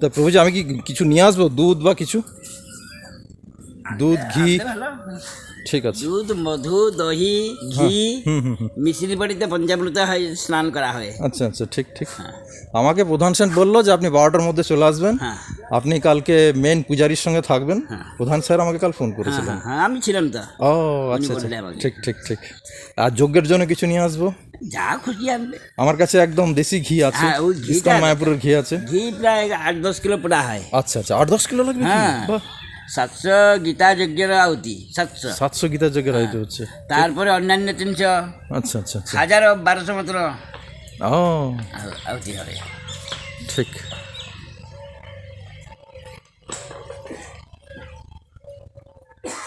তা প্রভুজি আমি কি কিছু নিয়ে আসব? দুধ বা কিছু? দুধ ঘি? ঠিক আছে। দুধ মধু দহি ঘি মিশ্রি বাড়িতে পঞ্চামৃত হয় স্নান করা হয়। আচ্ছা আচ্ছা ঠিক ঠিক। আমাকে প্রধান সেন বলল যে আপনি বারোটার মধ্যে চলে আসবেন। হ্যাঁ। আপনি কালকে মেন পূজারির সঙ্গে থাকবেন? প্রধান স্যার আমাকে কাল ফোন করেছিলেন। হ্যাঁ, হ্যাঁ আমি ছিলাম তো। ও আচ্ছা আচ্ছা। ঠিক ঠিক ঠিক। আর যজ্ঞের জন্য কিছু নিয়ে আসব? যা খুশি আনবে আমার কাছে একদম দেশি ঘি আছে। হ্যাঁ, ইস্কন মায়াপুরের ঘি আছে। ঘি প্রায় আট দশ কিলো পোড়া হয়। আচ্ছা আচ্ছা। আট দশ কিলো লাগবে হ্যাঁ। সাতশো গীতা যজ্ঞের আহুতি সাতশো। সাতশো গীতার যজ্ঞের আইতে হচ্ছে। তারপরে অন্যান্য তিনশো। আচ্ছা আচ্ছা আচ্ছা। হাজার বারোশো মাত্র ও। আহু- আহুতি হবে। ঠিক হরে কৃষ্ণ